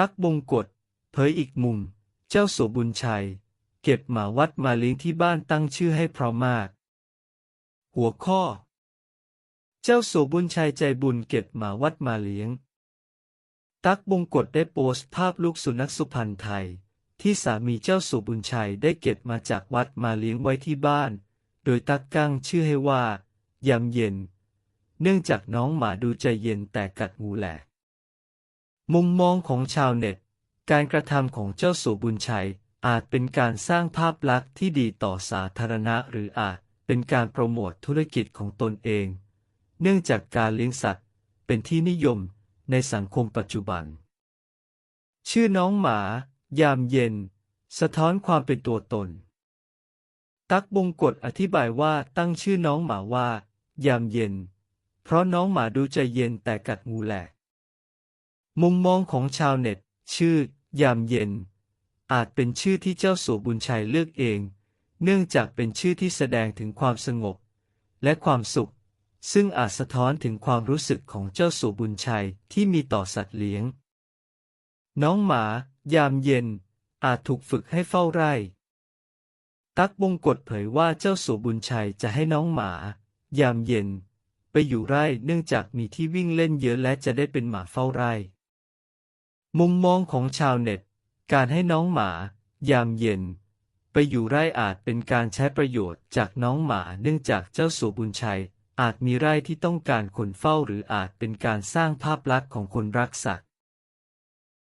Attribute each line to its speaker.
Speaker 1: ตักบงกฎเผยอีกมุม เจ้าสัวบุญชัย เก็บหมาวัดมาเลี้ยงที่บ้านตั้งชื่อให้เพราะมาก หัวข้อ เจ้าสัวบุญชัยใจบุญเก็บหมาวัดมาเลี้ยง ตักบงกฎได้โพสต์ภาพลูกสุนัขสุพรรณไทย ที่สามีเจ้าสัวบุญชัยได้เก็บมาจากวัดมาเลี้ยงไว้ที่บ้าน โดยตักกั้งชื่อให้ว่ายามเย็น เนื่องจากน้องหมาดูใจเย็นแต่กัดงูแหลก มุมมองของชาวเน็ต การกระทำของเจ้าสัวบุญชัย อาจเป็นการสร้างภาพลักษณ์ที่ดีต่อสาธารณะหรืออาจเป็นการโปรโมทธุรกิจของตนเอง เนื่องจากการเลี้ยงสัตว์ เป็นที่นิยมในสังคมปัจจุบัน ชื่อน้องหมา ยามเย็น สะท้อนความเป็นตัวตน ตักบงกฎอธิบายว่าตั้งชื่อน้องหมาว่า ยามเย็น เพราะน้องหมาดูใจเย็นแต่กัดงูแหลก มุมมองของชาวเน็ต ชื่อยามเย็น อาจเป็นชื่อที่เจ้าสัวบุญชัยเลือกเอง เนื่องจากเป็นชื่อที่แสดงถึงความสงบ และความสุข ซึ่งอาจสะท้อนถึงความรู้สึกของเจ้าสัวบุญชัยที่มีต่อสัตว์เลี้ยง น้องหมา ยามเย็น อาจถูกฝึกให้เฝ้าไร่ ตักบงกฎเผยว่าเจ้าสัวบุญชัยจะให้น้องหมา ยามเย็น ไปอยู่ไร่เนื่องจากมีที่วิ่งเล่นเยอะและจะได้เป็นหมาเฝ้าไร่ มุมมองของชาวเน็ต การให้น้องหมา ยามเย็น ไปอยู่ไร่อาจเป็นการใช้ประโยชน์จากน้องหมาเนื่องจากเจ้าสัวบุญชัย อาจมีไร่ที่ต้องการคนเฝ้าหรืออาจเป็นการสร้างภาพลักษณ์ของคนรักสัตว์